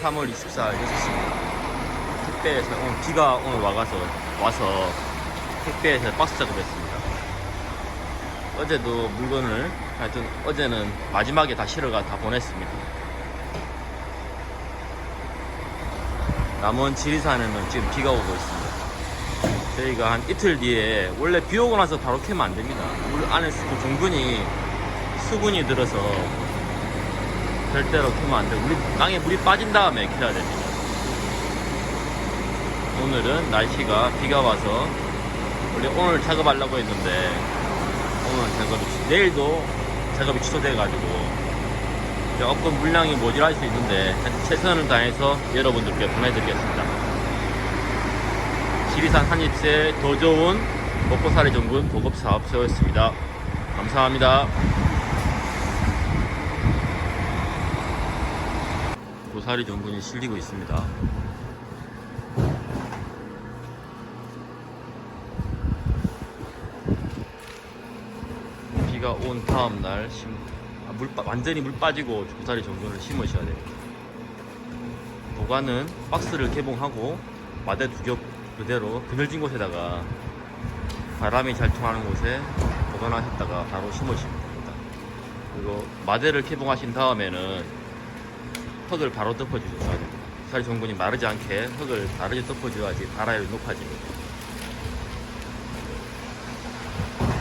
3월 24일 6시입니다. 택배에서 오늘 비가 오늘 와가서 와서 택배에서 박스 작업했습니다. 어제도 물건을 하여튼 어제는 마지막에 다 실어가 다 보냈습니다. 남원 지리산에는 지금 비가 오고 있습니다. 저희가 한 이틀 뒤에 원래 비 오고 나서 바로 캐면 안 됩니다. 물 안에 수, 종근이 수분이 들어서 절대로 캐면 안 돼요. 우리 땅에 물이 빠진 다음에 캐야 됩니다. 오늘은 날씨가 비가 와서 원래 오늘 작업하려고 했는데 오늘 작업이 취- 내일도 작업이 취소돼가지고 조금 물량이 모자랄 수 있는데 최선을 다해서 여러분들께 보내드리겠습니다. 지리산 한입새 더 좋은 먹고살이 전군 보급사업소였습니다. 감사합니다. 고사리 전군이 실리고 있습니다. 비가 온 다음 날 심, 아, 물, 빠- 완전히 물 빠지고 고사리 전군을 심으셔야 됩니다. 보관은 박스를 개봉하고 마대 두 겹 그대로 그늘진 곳에다가 바람이 잘 통하는 곳에 보관하셨다가 바로 심으시면 됩니다. 그리고 마대를 개봉하신 다음에는 흙을 바로 덮어주셔야 됩니다. 고사리 전군이 마르지 않게 흙을 바르게 덮어줘야지 발화율이 높아집니다.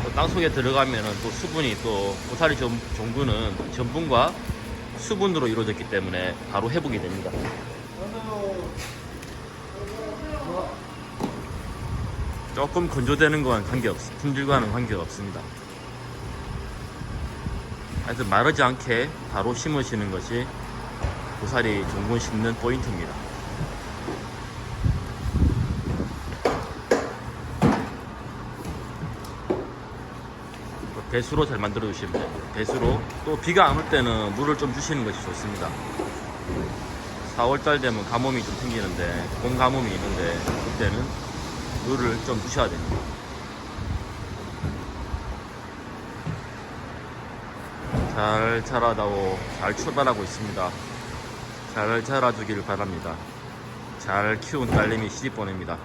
또 땅속에 들어가면은 또 수분이 또 고사리 전, 종군은 전분과 수분으로 이루어졌기 때문에 바로 회복이 됩니다. 조금 건조되는 건 관계없, 품질과는 관계없습니다. 하여튼 마르지 않게 바로 심으시는 것이 고사리 종군 심는 포인트입니다. 배수로 잘 만들어 주시면 됩니다. 배수로 또 비가 안 올 때는 물을 좀 주시는 것이 좋습니다. 4월달 되면 가뭄이 좀 생기는데 봄 가뭄이 있는데 그때는 물을 좀 주셔야 됩니다. 잘 자라다오 잘 출발하고 있습니다. 잘 자라주길 바랍니다. 잘 키운 딸내미 시집 보냅니다.